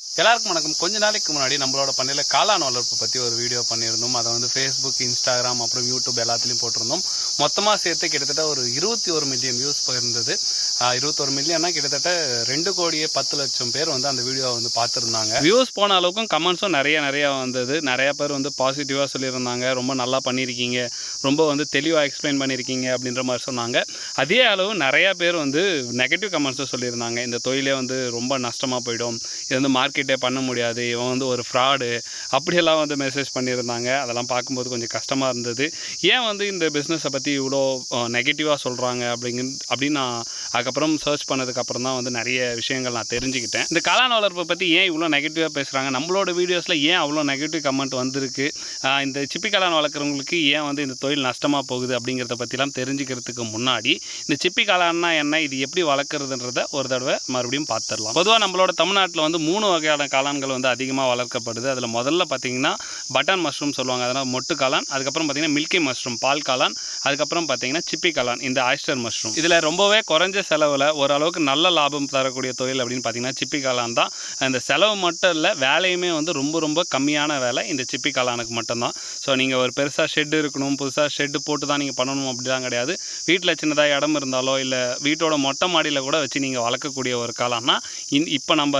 எல்லாருக்கும் வணக்கம். கொஞ்ச நாளைக்கு முன்னாடி நம்மளோட பண்ணையில் காளான் வளர்ப்பு பற்றி ஒரு வீடியோ பண்ணியிருந்தோம். அதை வந்து ஃபேஸ்புக் இன்ஸ்டாகிராம் அப்புறம் யூடியூப் எல்லாத்துலேயும் போட்டிருந்தோம். மொத்தமாக சேர்த்து கிட்டத்தட்ட ஒரு இருபத்தி ஒரு மில்லியன் வியூஸ் போயிருந்தது. இருபத்தொரு மில்லியன்னா கிட்டத்தட்ட ரெண்டு கோடியே பத்து லட்சம் பேர் வந்து அந்த வீடியோவை வந்து பார்த்துருந்தாங்க. வியூஸ் போன அளவுக்கும் கமெண்ட்ஸும் நிறைய நிறைய வந்தது. நிறைய பேர் வந்து பாசிட்டிவாக சொல்லியிருந்தாங்க. ரொம்ப நல்லா பண்ணியிருக்கீங்க. ரொம்ப வந்து தெளிவாக எக்ஸ்பிளைன் பண்ணியிருக்கீங்க அப்படின்ற மாதிரி சொன்னாங்க. அதே அளவு நிறைய பேர் வந்து நெகட்டிவ் கமெண்ட்ஸும் சொல்லியிருந்தாங்க. இந்த தொழிலே வந்து ரொம்ப நஷ்டமாக போயிடும். இது வந்து மார்க்கெட்டே பண்ண முடியாது இவன் வந்து ஒரு ஃப்ராடு அப்படியெல்லாம் வந்து மெசேஜ் பண்ணியிருந்தாங்க. அதெல்லாம் பார்க்கும்போது கொஞ்சம் கஷ்டமாக இருந்தது. ஏன் வந்து இந்த பிஸ்னஸை பற்றி இவ்வளோ நெகட்டிவாக சொல்கிறாங்க அப்படிங்க அப்படின்னு நான் அதுக்கப்புறம் சர்ச் பண்ணதுக்கப்புறம் தான் வந்து நிறைய விஷயங்கள் நான் தெரிஞ்சுக்கிட்டேன். இந்த கலான் வளர்ப்பை பற்றி ஏன் இவ்வளோ நெகட்டிவாக பேசுகிறாங்க நம்மளோட வீடியோஸில் ஏன் அவ்வளோ நெகட்டிவ் கமெண்ட் வந்திருக்கு? இந்த சிப்பி கலான் வளர்க்குறவங்களுக்கு ஏன் வந்து இந்த தொழில் நஷ்டமாக போகுது அப்படிங்கிறத பற்றிலாம் தெரிஞ்சுக்கிறதுக்கு முன்னாடி இந்த சிப்பி கலான்னா என்ன இது எப்படி வளர்க்குறதுன்றத ஒரு தடவை மறுபடியும் பார்த்துடலாம் பொதுவாக நம்மளோட தமிழ்நாட்டில் வந்து மூணு வகையான காளான்கள் வந்து அதிகமாக வளர்க்கப்படுது. அதில் முதல்ல பார்த்தீங்கன்னா பட்டன் மஷ்ரூம் சொல்லுவாங்க. அதனால் மொட்டு காளான் அதுக்கப்புறம் பார்த்தீங்கன்னா மில்கி மஷ்ரூம் பால் காளான் அதுக்கப்புறம் பார்த்தீங்கன்னா சிப்பி காளான் இந்த ஆயிஸ்டர் மஷ்ரூம். இதில் ரொம்பவே குறைஞ்ச செலவில் ஓரளவுக்கு நல்ல லாபம் தரக்கூடிய தொழில் அப்படின்னு பார்த்தீங்கன்னா சிப்பி காளான் தான். அந்த செலவு மட்டும் இல்லை வேலையுமே வந்து ரொம்ப ரொம்ப கம்மியான வேலை இந்த சிப்பி காளானுக்கு மட்டும்தான். ஸோ நீங்கள் ஒரு பெருசாக ஷெட் இருக்கணும் புதுசாக ஷெட்டு போட்டு தான் நீங்கள் பண்ணணும் அப்படிலாம் கிடையாது. வீட்டில் சின்னதாக இடம் இருந்தாலோ இல்லை வீட்டோட மொட்டை மாடியில் கூட வச்சு நீங்கள் வளர்க்கக்கூடிய ஒரு காளான்னா இன் இப்போ நம்ம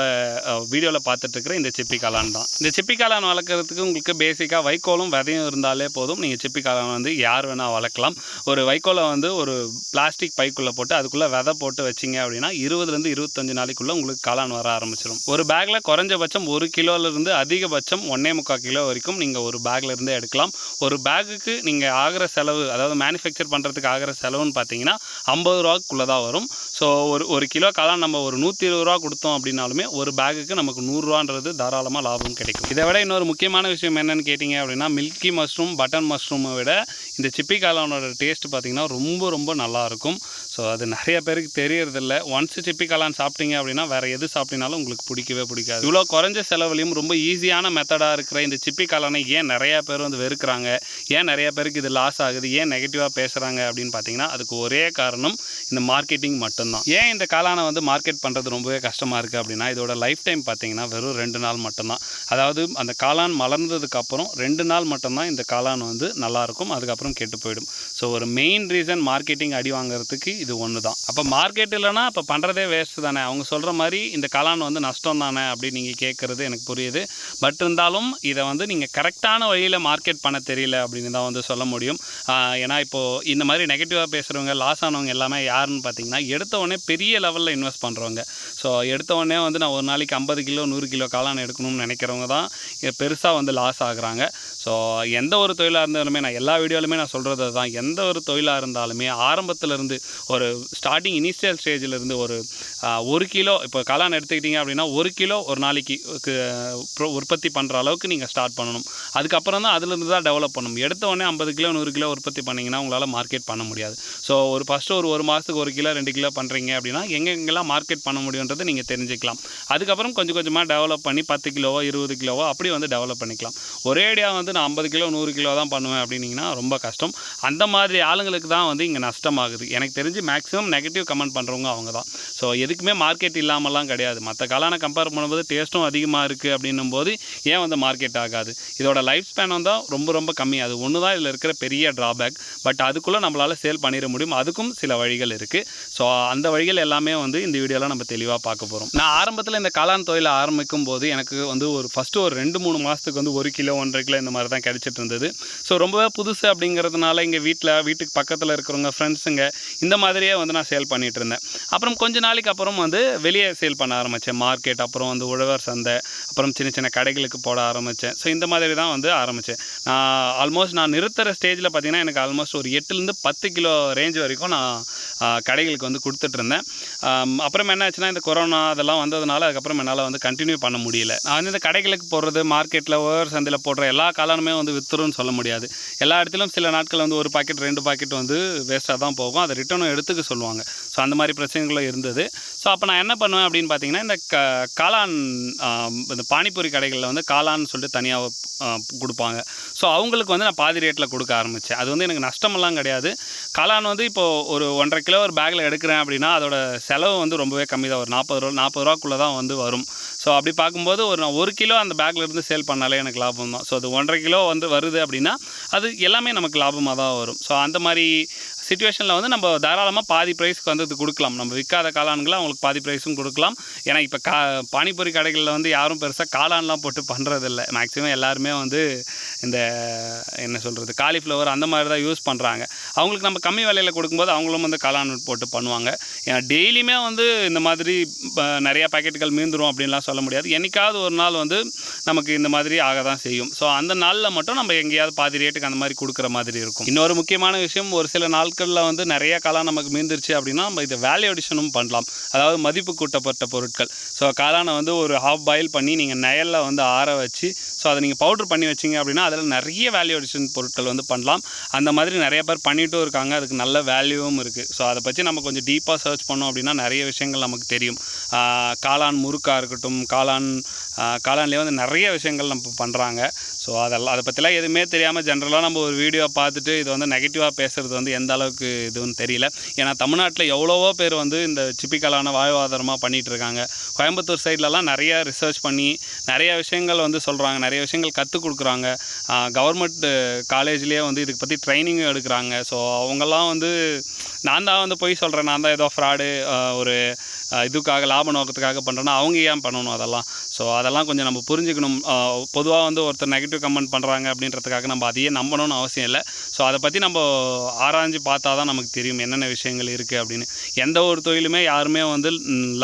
வீடியோவில் பார்த்துட்டு இருக்கிற இந்த சிப்பி காளான் தான். இந்த சிப்பி காளான் வளர்க்குறதுக்கு உங்களுக்கு பேசிக்காக வைக்கோலும் விதையும் இருந்தாலே போதும். நீங்கள் சிப்பி காளான் வந்து யார் வேணால் வளர்க்கலாம். ஒரு வைக்கோலை வந்து ஒரு பிளாஸ்டிக் பைக்குள்ளே போட்டு அதுக்குள்ளே விதை போட்டு வச்சிங்க அப்படின்னா இருபதுலேருந்து இருபத்தஞ்சு நாளைக்குள்ளே உங்களுக்கு காளான் வர ஆரம்பிச்சிடும் ஒரு பேக்கில் குறைஞ்சபட்சம் ஒரு கிலோலேருந்து அதிகபட்சம் ஒன்றே முக்கால் கிலோ வரைக்கும் நீங்கள் ஒரு பேக்ல இருந்தே எடுக்கலாம். ஒரு பேக்குக்கு நீங்கள் ஆகிற செலவு அதாவது மேனுஃபேக்சர் பண்ணுறதுக்கு ஆகிற செலவுன்னு பார்த்தீங்கன்னா ஐம்பது ரூபாக்குள்ளே தான் வரும். ஸோ ஒரு ஒரு கிலோ காளான் நம்ம ஒரு நூற்றி இருபது ரூபா கொடுத்தோம் அப்படின்னாலுமே ஒரு பேக்குக்கு நமக்கு நூறுரூவான்றது தாராளமாக லாபம் கிடைக்கும். இதை விட இன்னொரு முக்கியமான விஷயம் என்னன்னு கேட்டிங்க அப்படின்னா மில்கி மஷ்ரூம் பட்டன் மஷ்ரூமை விட இந்த சிப்பி காளானோட டேஸ்ட் பார்த்தீங்கன்னா ரொம்ப ரொம்ப நல்லாயிருக்கும் ஸோ அது நிறைய பேருக்கு தெரியறதில்ல. ஒன்ஸ் சிப்பிக்காலான் சாப்பிட்டீங்க அப்படின்னா வேறு எது சாப்பிட்டினாலும் உங்களுக்கு பிடிக்கவே பிடிக்காது. இவ்வளோ குறைஞ்ச செலவுலையும் ரொம்ப ஈஸியான மெத்தடாக இருக்கிற இந்த சிப்பி ஏன் நிறைய பேர் வந்து வெறுக்கிறாங்க? ஏன் நிறைய பேருக்கு இது லாஸ் ஆகுது? ஏன் நெகட்டிவாக பேசுகிறாங்க அப்படின்னு பார்த்தீங்கன்னா அதுக்கு ஒரே காரணம் இந்த மார்க்கெட்டிங் மட்டும்தான். ஏன் இந்த காளானை வந்து மார்க்கெட் பண்ணுறது ரொம்பவே கஷ்டமாக இருக்குது அப்படின்னா இதோட லைஃப் டைம் பார்த்தீங்கன்னா வெறும் ரெண்டு நாள் மட்டும்தான். அதாவது அந்த காளான் மலர்ந்ததுக்கப்புறம் ரெண்டு நாள் மட்டும்தான் இந்த காளான் வந்து நல்லாயிருக்கும் அதுக்கப்புறம் கெட்டு போயிடும். ஸோ ஒரு மெயின் ரீசன் மார்க்கெட்டிங் அடி வாங்குறதுக்கு இது ஒன்று தான். அப்போ மார்க்கெட் இல்லைன்னா இப்போ பண்ணுறதே வேஸ்ட்டு தானே. அவங்க சொல்கிற மாதிரி இந்த கலான் வந்து நஷ்டம் தானே அப்படின்னு நீங்கள் கேட்குறது எனக்கு புரியுது. பட் இருந்தாலும் இதை வந்து நீங்கள் கரெக்டான வழியில் மார்க்கெட் பண்ண தெரியல அப்படின்னு தான் வந்து சொல்ல முடியும். ஏன்னா இப்போது இந்த மாதிரி நெகட்டிவாக பேசுகிறவங்க லாஸ் ஆனவங்க எல்லாமே யாருன்னு பார்த்தீங்கன்னா எடுத்த உடனே பெரிய லெவலில் இன்வெஸ்ட் பண்ணுறவங்க ஸோ எடுத்த உடனே வந்து நான் ஒரு நாளைக்கு ஐம்பது கிலோ நூறு கிலோ காளான் எடுக்கணும்னு நினைக்கிறவங்க தான் பெருசாக வந்து லாஸ் ஆகுறாங்க. ஸோ எந்த ஒரு தொழிலாக இருந்தாலுமே நான் எல்லா வீடியோலுமே நான் சொல்கிறது தான் எந்த ஒரு தொழிலாக இருந்தாலுமே ஆரம்பத்துலேருந்து ஒரு ஒரு ஸ்டார்டிங் இனிஷியல் ஸ்டேஜிலிருந்து ஒரு ஒரு கிலோ இப்போ கலான் எடுத்துக்கிட்டிங்க அப்படின்னா ஒரு கிலோ ஒரு நாளைக்கு உற்பத்தி பண்ணுற அளவுக்கு நீங்கள் ஸ்டார்ட் பண்ணணும். அதுக்கப்புறம் தான் அதுலேருந்து தான் டெவலப் பண்ணணும். எடுத்த உடனே ஐம்பது கிலோ நூறு கிலோ உற்பத்தி பண்ணிங்கன்னா உங்களால் மார்க்கெட் பண்ண முடியாது. ஸோ ஒரு ஃபஸ்ட்டு ஒரு ஒரு மாதத்துக்கு ஒரு கிலோ ரெண்டு கிலோ பண்ணுறீங்க அப்படின்னா எங்கெங்கெல்லாம் மார்க்கெட் பண்ண முடியுன்றதை நீங்கள் தெரிஞ்சுக்கலாம். அதுக்கப்புறம் கொஞ்சம் கொஞ்சமாக டெவலப் பண்ணி பத்து கிலோவோ இருபது கிலோவோ அப்படி வந்து டெவலப் பண்ணிக்கலாம். ஒரே ஐடியா வந்து நான் ஐம்பது கிலோ நூறு கிலோ தான் பண்ணுவேன் அப்படின்னீங்கன்னா ரொம்ப கஷ்டம். அந்த மாதிரி ஆளுங்களுக்கு தான் வந்து இங்கே நஷ்டமாகுது. எனக்கு தெரிஞ்சு மேக்ஸிமம் நெகட்டிவ் கமெண்ட் பண்ணுறவங்க அவங்க தான் ஸோ எதுக்குமே மார்க்கெட் இல்லாமலாம் கிடையாது. மற்ற காலான கம்பேர் பண்ணும்போது டேஸ்ட்டும் அதிகமாக இருக்குது அப்படின்னும் போது ஏன் வந்து மார்க்கெட் ஆகாது? இதோட லைஃப் ஸ்பேன் வந்து ரொம்ப ரொம்ப கம்மி. அது ஒன்று தான் இதில் இருக்கிற பெரிய ட்ராபேக் பட் அதுக்குள்ளே நம்மளால் சேல் பண்ணிட முடியும். அதுக்கும் சில வழிகள் இருக்குது ஸோ அந்த வழிகள் எல்லாமே வந்து இந்த வீடியோவில் நம்ம தெளிவாக பார்க்க போகிறோம் நான் ஆரம்பத்தில் இந்த காளான் தொழிலை ஆரம்பிக்கும் போது எனக்கு வந்து ஒரு ஃபஸ்ட்டு ஒரு ரெண்டு மூணு மாதத்துக்கு வந்து ஒரு கிலோ ஒன்றரை கிலோ இந்த மாதிரி தான் கிடச்சிட்டு இருந்தது. ஸோ ரொம்பவே புதுசு அப்படிங்கிறதுனால இங்கே வீட்டில் வீட்டுக்கு பக்கத்தில் இருக்கிறவங்க ஃப்ரெண்ட்ஸுங்க இந்த மாதிரி மாதிரியே வந்து நான் சேல் பண்ணிகிட்டு இருந்தேன் அப்புறம் கொஞ்ச நாளைக்கு அப்புறம் வந்து வெளியே சேல் பண்ண ஆரம்பித்தேன் மார்க்கெட் அப்புறம் வந்து உழவர் சந்தை அப்புறம் சின்ன சின்ன கடைகளுக்கு போட ஆரம்பித்தேன் ஸோ இந்த மாதிரி தான் வந்து ஆரம்பித்தேன் நான் ஆல்மோஸ்ட் நான் நிறுத்துகிற ஸ்டேஜில் பார்த்தீங்கன்னா எனக்கு ஆல்மோஸ்ட் ஒரு எட்டுலேருந்து பத்து கிலோ ரேஞ்ச் வரைக்கும் நான் கடைகளுக்கு வந்து கொடுத்துட்டு இருந்தேன் அப்புறம் என்ன ஆச்சுன்னா இந்த கொரோனா அதெல்லாம் வந்ததுனால அதுக்கப்புறம் என்னால் வந்து கண்டினியூ பண்ண முடியல. நான் வந்து இந்த கடைகளுக்கு போடுறது மார்க்கெட்டில் ஓவர் சந்தையில் போடுற எல்லா காலனுமே வந்து வித்துருன்னு சொல்ல முடியாது. எல்லா இடத்துலையும் சில நாட்கள் வந்து ஒரு பாக்கெட் ரெண்டு பாக்கெட் வந்து வேஸ்ட்டாக தான் போகும். அதை ரிட்டர்னும் எடுத்துக்க சொல்லுவாங்க. ஸோ அந்த மாதிரி பிரச்சனைகளும் இருந்தது. ஸோ அப்போ நான் என்ன பண்ணுவேன் அப்படின்னு பார்த்தீங்கன்னா இந்த க காளான் இந்த பானிபூரி கடைகளில் வந்து காளான்னு சொல்லிட்டு தனியாக கொடுப்பாங்க. ஸோ அவங்களுக்கு வந்து நான் பாதி ரேட்டில் கொடுக்க ஆரம்பித்தேன் அது வந்து எனக்கு நஷ்டமெல்லாம் கிடையாது. காளான் வந்து இப்போது ஒரு ஒன்றரை கிலோ ஒரு பேக்கில் எடுக்கிறேன் அப்படின்னா அதோட செலவு வந்து ரொம்பவே கம்மி தான். ஒரு நாற்பது ரூபா நாற்பது ரூபாக்குள்ளே தான் வந்து வரும். ஸோ அப்படி பார்க்கும்போது ஒரு நான் ஒரு கிலோ அந்த பேக்கில் இருந்து சேல் பண்ணாலே எனக்கு லாபம் தான். ஸோ அது ஒன்றரை கிலோ வந்து வருது அப்படின்னா அது எல்லாமே நமக்கு லாபமாக தான் வரும். ஸோ அந்த மாதிரி சுச்சுவேஷனில் வந்து நம்ம தாராளமாக பாதி ப்ரைஸ்க்கு வந்து இது கொடுக்கலாம். நம்ம விற்காத காளான்களை அவங்களுக்கு பாதி ப்ரைஸும் கொடுக்கலாம். ஏன்னா இப்போ கா பானிபூரி கடைகளில் வந்து யாரும் பெருசாக காளான்லாம் போட்டு பண்ணுறதில்ல மேக்ஸிமம் எல்லாருமே வந்து இந்த என்ன சொல்கிறது காலிஃப்ளவர் அந்த மாதிரி தான் யூஸ் பண்ணுறாங்க அவங்களுக்கு நம்ம கம்மி விலையில் கொடுக்கும்போது அவங்களும் வந்து காளான் போட்டு பண்ணுவாங்க. ஏன்னா டெய்லியுமே வந்து இந்த மாதிரி நிறையா பாக்கெட்டுகள் மீந்துடும் அப்படின்லாம் சொல்ல முடியாது. என்றைக்காவது ஒரு நாள் வந்து நமக்கு இந்த மாதிரி ஆக தான் செய்யும். ஸோ அந்த நாளில் மட்டும் நம்ம எங்கேயாவது பாதி ரேட்டுக்கு அந்த மாதிரி கொடுக்குற மாதிரி இருக்கும். இன்னொரு முக்கியமான விஷயம் ஒரு சில நாள் பொருட்களில் வந்து நிறைய காளான் நமக்கு மீந்துருச்சு அப்படின்னா நம்ம இதை வேல்யூ அடிஷனும் பண்ணலாம். அதாவது மதிப்பு கூட்டப்பட்ட பொருட்கள். ஸோ காளானை வந்து ஒரு ஹாஃப் பாயில் பண்ணி நீங்கள் நயலில் வந்து ஆற வச்சு ஸோ அதை நீங்கள் பவுடர் பண்ணி வச்சிங்க அப்படின்னா அதில் நிறைய வேல்யூ அடிஷன் பொருட்கள் வந்து பண்ணலாம். அந்த மாதிரி நிறைய பேர் பண்ணிட்டும் இருக்காங்க. அதுக்கு நல்ல வேல்யூவும் இருக்குது ஸோ அதை பற்றி நம்ம கொஞ்சம் டீப்பாக சர்ச் பண்ணோம் அப்படின்னா நிறைய விஷயங்கள் நமக்கு தெரியும். காளான் முறுக்காக இருக்கட்டும் காளான் ஆஹ் வந்து நிறைய விஷயங்கள் நம்ம பண்ணுறாங்க ஸோ அதெல்லாம் அதை பற்றிலாம் எதுவுமே தெரியாமல் ஜென்ரலாக நம்ம ஒரு வீடியோ பார்த்துட்டு இது வந்து நெகட்டிவாக பேசுகிறது வந்து எந்த அளவுக்கு இதுன்னு தெரியல. ஏன்னா தமிழ்நாட்டில் எவ்வளவோ பேர் வந்து இந்த சிப்பிக்கலான வாழ்வாதாரமாக பண்ணிகிட்டு இருக்காங்க. கோயம்புத்தூர் சைட்லலாம் நிறைய ரிசர்ச் பண்ணி நிறைய விஷயங்கள் வந்து சொல்கிறாங்க நிறைய விஷயங்கள் கற்றுக் கொடுக்குறாங்க. கவர்மெண்ட் காலேஜ்லேயே வந்து இதுக்கு பற்றி ட்ரைனிங்கும் எடுக்கிறாங்க. ஸோ அவங்கெல்லாம் வந்து நான் தான் வந்து போய் சொல்கிறேன் நான் தான் ஏதோ ஃப்ராடு ஒரு இதுக்காக லாப நோக்கத்துக்காக பண்ணுறேன்னா அவங்க ஏன் பண்ணணும் அதெல்லாம்? ஸோ அதை அதெல்லாம் கொஞ்சம் நம்ம புரிஞ்சுக்கணும். பொதுவாக வந்து ஒருத்தர் நெகட்டிவ் கமெண்ட் பண்ணுறாங்க அப்படின்றதுக்காக நம்ம அதையே நம்பணும்னு அவசியம் இல்லை. ஸோ அதை பற்றி நம்ம ஆராய்ஞ்சு பார்த்தா தான் நமக்கு தெரியும் என்னென்ன விஷயங்கள் இருக்குது அப்படின்னு. எந்த ஒரு தொழிலுமே யாருமே வந்து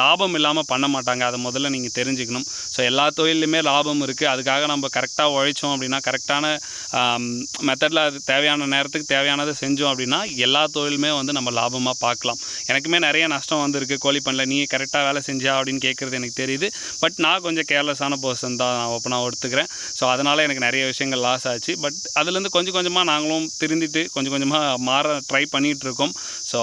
லாபம் இல்லாமல் பண்ண மாட்டாங்க. அதை முதல்ல நீங்கள் தெரிஞ்சுக்கணும். ஸோ எல்லா தொழிலுமே லாபம் இருக்குது அதுக்காக நம்ம கரெக்டாக உழைச்சோம் அப்படின்னா கரெக்டான மெத்தடில் அது தேவையான நேரத்துக்கு தேவையானதை செஞ்சோம் அப்படின்னா எல்லா தொழிலுமே வந்து நம்ம லாபமாக பார்க்கலாம். எனக்குமே நிறைய நஷ்டம் வந்திருக்கு. கோழி பண்ணல நீ கரெக்டாக வேலை செஞ்சா அப்படின்னு கேட்குறது எனக்கு தெரியுது. பட் நான் கொஞ்சம் கேர்லெஸ்ஸான பர்சன் தான் நான் ஓப்பனாக ஒத்துக்கிறேன் ஸோ அதனால் எனக்கு நிறைய விஷயங்கள் லாஸ் ஆச்சு. பட் அதுலேருந்து கொஞ்சம் கொஞ்சமாக நாங்களும் திருந்திட்டு கொஞ்சம் கொஞ்சமாக மாற ட்ரை பண்ணிகிட்டு இருக்கோம் ஸோ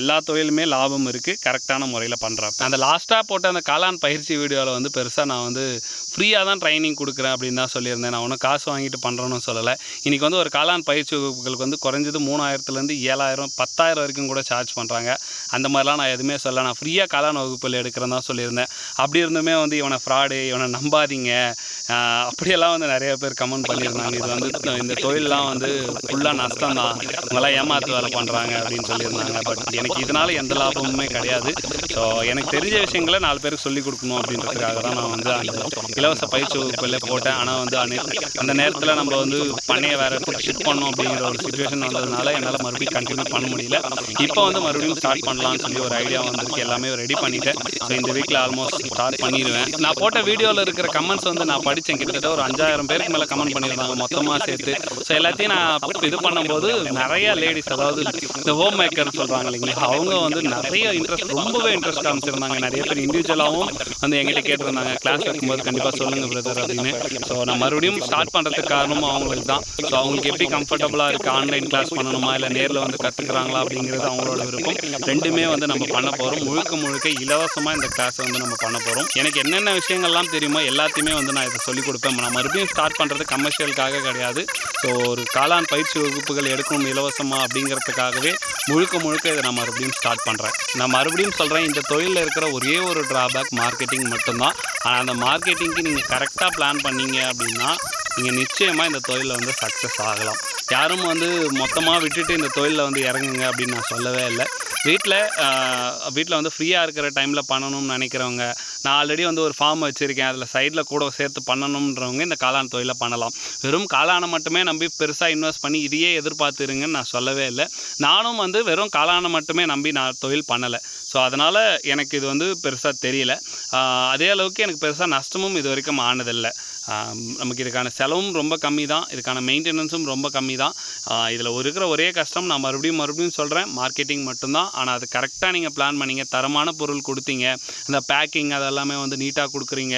எல்லா தொழிலுமே லாபம் இருக்குது கரெக்டான முறையில் பண்ணுறேன் அந்த லாஸ்ட்டாக போட்ட அந்த காளான் பயிற்சி வீடியோவில் வந்து பெருசாக நான் வந்து ஃப்ரீயாக தான் ட்ரைனிங் கொடுக்குறேன் அப்படின்னு தான் சொல்லியிருந்தேன். நான் ஒன்றும் காசு வாங்கிட்டு பண்ணுறேன்னு சொல்லலை. இன்றைக்கி வந்து ஒரு காளான் பயிற்சி வகுப்புகளுக்கு வந்து குறைஞ்சது மூணாயிரத்துலேருந்து ஏழாயிரம் பத்தாயிரம் வரைக்கும் கூட சார்ஜ் பண்ணுறாங்க அந்த மாதிரிலாம் நான் எதுவுமே சொல்ல நான் ஃப்ரீயாக காளான் வகுப்பில் எடுக்கிறேன் தான் சொல்லியிருந்தேன். அப்படி இருந்துமே வந்து இவனை ஃப்ராடு இவனை இவனை நம்பாதீங்க. அப்படியெல்லாம் வந்து நிறைய பேர் கமெண்ட் பண்ணியிருந்தாங்க. இது வந்து இந்த தொழிலெலாம் வந்து ஃபுல்லாக நஷ்டம் தான் இவங்கெல்லாம் ஏமாத்து வேலை பண்ணுறாங்க அப்படின்னு சொல்லியிருந்தாங்க. பட் எனக்கு இதனால் எந்த லாபமுமே கிடையாது. ஸோ எனக்கு தெரிஞ்ச விஷயங்களை நாலு பேருக்கு சொல்லிக் கொடுக்கணும் அப்படின்றதுக்காக தான் நான் வந்து அந்த இலவச பயிற்சி வகுப்பில் போட்டேன். ஆனால் வந்து அந்த நேரத்தில் நம்ம வந்து பண்ணைய வேறு ஷிஃப்ட் பண்ணோம் அப்படிங்கிற ஒரு சுச்சுவேஷன் வந்ததுனால என்னால் மறுபடியும் கண்டினியூ பண்ண முடியல. இப்போ வந்து மறுபடியும் ஸ்டார்ட் பண்ணலாம்னு சொல்லி ஒரு ஐடியா வந்திருக்கு. எல்லாமே ரெடி பண்ணிட்டேன். ஸோ இந்த வீக்கில் ஆல்மோஸ்ட் ஸ்டார்ட் பண்ணிடுவேன் நான் போட்ட வீடியோவில் இருக்கிற கமெண்ட்ஸ் வந்து நான் படித்தேன் கிட்டத்தட்ட ஒரு அஞ்சாயிரம் பேருக்கு மேலே கமெண்ட் பண்ணியிருந்தாங்க. மொத்தமாக சேர்த்து. ஸோ எல்லாத்தையும் நான் இது பண்ணும்போது நிறைய லேடிஸ் அதாவது இந்த ஹோம் மேக்கர் சொல்கிறாங்க இல்லைங்களா? அவங்க வந்து நிறைய இன்ட்ரெஸ்ட் ரொம்பவே இன்ட்ரெஸ்ட் காமிச்சிருந்தாங்க. நிறைய பேர் இண்டிவிஜுவலாகவும் வந்து எங்கிட்ட கேட்டிருந்தாங்க. கிளாஸ் இருக்கும்போது கண்டிப்பாக சொல்லுங்கள் பிரதர் அப்படின்னு. ஸோ நான் மறுபடியும் ஸ்டார்ட் பண்ணுறதுக்கு காரணமும் அவங்களுக்கு தான். ஸோ அவங்களுக்கு எப்படி கம்ஃபர்டபுளாக இருக்குது ஆன்லைன் கிளாஸ் பண்ணணுமா? இல்லை நேரில் வந்து கற்றுக்குறாங்களா அப்படிங்கிறது அவங்களோட விருப்பம். ரெண்டுமே வந்து நம்ம பண்ண போகிறோம் முழுக்க முழுக்க இலவசமாக இந்த கிளாஸை வந்து நம்ம பண்ண போகிறோம் எனக்கு என்னென்ன விஷயங்கள்லாம் தெரியுமோ எல்லாத்தையுமே வந்து நான் இதை சொல்லிக் கொடுப்பேன். நான் மறுபடியும் ஸ்டார்ட் பண்ணுறது கமர்ஷியலுக்காக கிடையாது. ஸோ ஒரு காளான் பயிற்சி வகுப்புகள் எடுக்கணும் இலவசமாக அப்படிங்கிறதுக்காகவே முழுக்க முழுக்க இதை நான் மறுபடியும் ஸ்டார்ட் பண்ணுறேன் நான் மறுபடியும் சொல்கிறேன் இந்த தொழிலில் இருக்கிற ஒரே ஒரு ட்ராபேக் மார்க்கெட்டிங் மட்டும்தான். ஆனால் அந்த மார்க்கெட்டிங்க்கு நீங்கள் கரெக்டாக பிளான் பண்ணீங்க அப்படின்னா நீங்கள் நிச்சயமாக இந்த தொழிலில் வந்து சக்ஸஸ் ஆகலாம். யாரும் வந்து மொத்தமாக விட்டுட்டு இந்த தொழிலில் வந்து இறங்குங்க அப்படின்னு நான் சொல்லவே இல்லை. வீட்டில் வீட்டில் வந்து ஃப்ரீயாக இருக்கிற டைமில் பண்ணணும்னு நினைக்கிறவங்க நான் ஆல்ரெடி வந்து ஒரு ஃபார்ம் வச்சுருக்கேன். அதில் சைடில் கூட சேர்த்து பண்ணணுன்றவங்க இந்த காளான் தொழிலை பண்ணலாம். வெறும் காளானை மட்டுமே நம்பி பெருசாக இன்வெஸ்ட் பண்ணி இதையே எதிர்பார்த்துருங்கன்னு நான் சொல்லவே இல்லை. நானும் வந்து வெறும் காளானை மட்டுமே நம்பி நான் தொழில் பண்ணலை. ஸோ அதனால் எனக்கு இது வந்து பெருசாக தெரியல. அதே அளவுக்கு எனக்கு பெருசாக நஷ்டமும் இது வரைக்கும் ஆனதில்லை. நமக்கு இதுக்கான செலவும் ரொம்ப கம்மி தான் இதுக்கான மெயின்டெனன்ஸும் ரொம்ப கம்மி தான் இதில் இருக்கிற ஒரே கஷ்டம். நான் மறுபடியும் மறுபடியும் சொல்கிறேன் மார்க்கெட்டிங் மட்டும்தான். ஆனால் அது கரெக்டாக நீங்கள் பிளான் பண்ணீங்க. தரமான பொருள் கொடுத்தீங்க. அந்த பேக்கிங் அதெல்லாம் எல்லாமே வந்து நீட்டாக கொடுக்குறீங்க.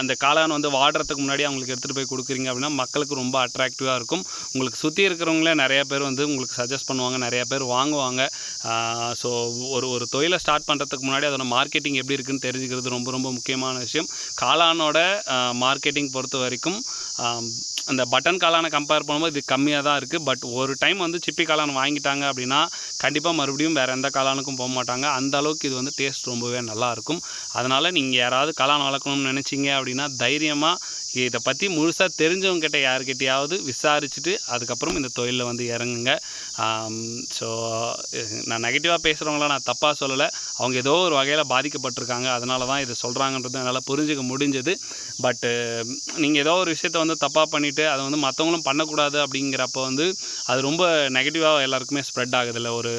அந்த காளான் வந்து வாடுறதுக்கு முன்னாடி அவங்களுக்கு எடுத்துகிட்டு போய் கொடுக்குறீங்க அப்படின்னா மக்களுக்கு ரொம்ப அட்ராக்டிவாக இருக்கும். உங்களுக்கு சுற்றி இருக்கிறவங்களே நிறைய பேர் வந்து உங்களுக்கு சஜஸ்ட் பண்ணுவாங்க நிறைய பேர் வாங்குவாங்க. ஸோ ஒரு ஒரு தொழிலை ஸ்டார்ட் பண்ணுறதுக்கு முன்னாடி அதோட மார்க்கெட்டிங் எப்படி இருக்குன்னு தெரிஞ்சுக்கிறது ரொம்ப ரொம்ப முக்கியமான விஷயம். காளானோட மார்க்கெட்டிங் பொறுத்த வரைக்கும் அந்த பட்டன் காளானை கம்பேர் பண்ணும்போது இது கம்மியாக தான் இருக்குது பட் ஒரு டைம் வந்து சிப்பி காளான் வாங்கிட்டாங்க அப்படின்னா கண்டிப்பாக மறுபடியும் வேறு எந்த காளானுக்கும் போக மாட்டாங்க. அந்த அளவுக்கு இது வந்து டேஸ்ட் ரொம்பவே நல்லாயிருக்கும் அதனால் நீங்கள் யாராவது காளான் வளர்க்கணும்னு நினச்சிங்க அப்படின்னா தைரியமாக இதை பற்றி முழுசாக தெரிஞ்சவங்ககிட்ட யாருக்கிட்டையாவது விசாரிச்சுட்டு அதுக்கப்புறம் இந்த தொழிலில் வந்து இறங்குங்க. ஸோ நான் நெகட்டிவாக பேசுகிறவங்கள நான் தப்பாக சொல்லலை. அவங்க ஏதோ ஒரு வகையில் பாதிக்கப்பட்டிருக்காங்க. அதனால தான் இதை சொல்கிறாங்கன்றது என்னால் புரிஞ்சுக்க முடிஞ்சது. பட்டு நீங்கள் ஏதோ ஒரு விஷயத்த வந்து தப்பாக பண்ணிவிட்டு அதை வந்து மற்றவங்களும் பண்ணக்கூடாது அப்படிங்கிறப்ப வந்து அது ரொம்ப நெகட்டிவாக எல்லாருக்குமே ஸ்ப்ரெட் ஆகுதுல்ல. ஒரு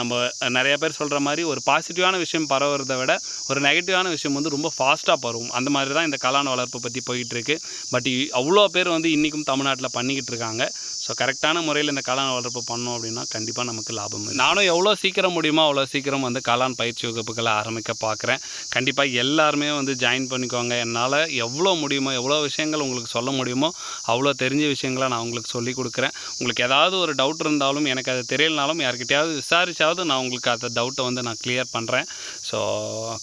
நம்ம நிறைய பேர் சொல்கிற மாதிரி ஒரு பாசிட்டிவான விஷயம் பரவுறதை விட ஒரு நெகட்டிவான விஷயம் வந்து ரொம்ப ஃபாஸ்ட்டாக பரவும். அந்த மாதிரி தான் இந்த கலான வளர்ப்பு பற்றி போயிட்டுருக்கு பட் அவ்வளோ பேர் வந்து இன்றைக்கும் தமிழ்நாட்டில் பண்ணிக்கிட்டு இருக்காங்க. ஸோ கரெக்டான முறையில் இந்த காளான் வளர்ப்பு பண்ணோம் அப்படின்னா கண்டிப்பாக நமக்கு லாபம் நானும் எவ்வளோ சீக்கிரம் முடியுமோ அவ்வளோ சீக்கிரம் வந்து காளான் பயிற்சி வகுப்புகளை ஆரம்பிக்க பார்க்குறேன் கண்டிப்பாக எல்லாருமே வந்து ஜாயின் பண்ணிக்கோங்க. என்னால் எவ்வளோ முடியுமோ எவ்வளோ விஷயங்கள் உங்களுக்கு சொல்ல முடியுமோ அவ்வளோ தெரிஞ்ச விஷயங்களை நான் உங்களுக்கு சொல்லி கொடுக்குறேன். உங்களுக்கு ஏதாவது ஒரு டவுட் இருந்தாலும் எனக்கு அது தெரியலனாலும் யார்கிட்டையாவது விசாரிச்சாவது நான் உங்களுக்கு அந்த டவுட்டை வந்து நான் கிளியர் பண்ணுறேன் ஸோ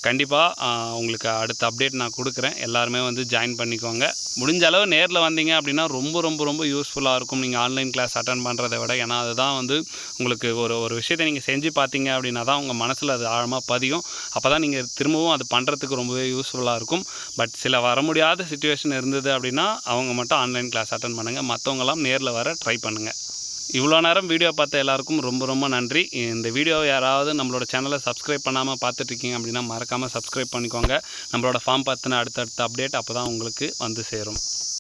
கண்டிப்பாக உங்களுக்கு அடுத்த அப்டேட் நான் கொடுக்குறேன். எல்லாருமே வந்து ஜாயின் பண்ணிக்கோங்க. முடிஞ்ச அளவு நேரில் வந்தீங்க அப்படின்னா ரொம்ப ரொம்ப ரொம்ப யூஸ்ஃபுல்லாக இருக்கும். நீங்கள் ஆன்லைன் கிளாஸ் அட்டன் பண்ணுறதை விட. ஏன்னா அதுதான் வந்து உங்களுக்கு ஒரு ஒரு விஷயத்தை நீங்கள் செஞ்சு பார்த்தீங்க அப்படின்னா தான் உங்கள் மனசில் அது ஆழமாக பதியும். அப்போ தான் நீங்கள் திரும்பவும் அது பண்ணுறதுக்கு ரொம்பவே யூஸ்ஃபுல்லாக இருக்கும். பட் சில வர முடியாத சுச்சுவேஷன் இருந்தது அப்படின்னா அவங்க மட்டும் ஆன்லைன் கிளாஸ் அட்டன் பண்ணுங்கள் மற்றவங்களாம் நேரில் வர ட்ரை பண்ணுங்கள் இவ்வளோ நேரம் வீடியோ பார்த்த எல்லாருக்கும் ரொம்ப ரொம்ப நன்றி. இந்த வீடியோவை யாராவது நம்மளோட சேனலை சப்ஸ்கிரைப் பண்ணாமல் பார்த்துட்ருக்கீங்க அப்படின்னா மறக்காமல் சப்ஸ்கிரைப் பண்ணிக்கோங்க. நம்மளோட ஃபார்ம் பார்த்தின அடுத்தடுத்த அப்டேட் அப்போ தான் உங்களுக்கு வந்து சேரும்.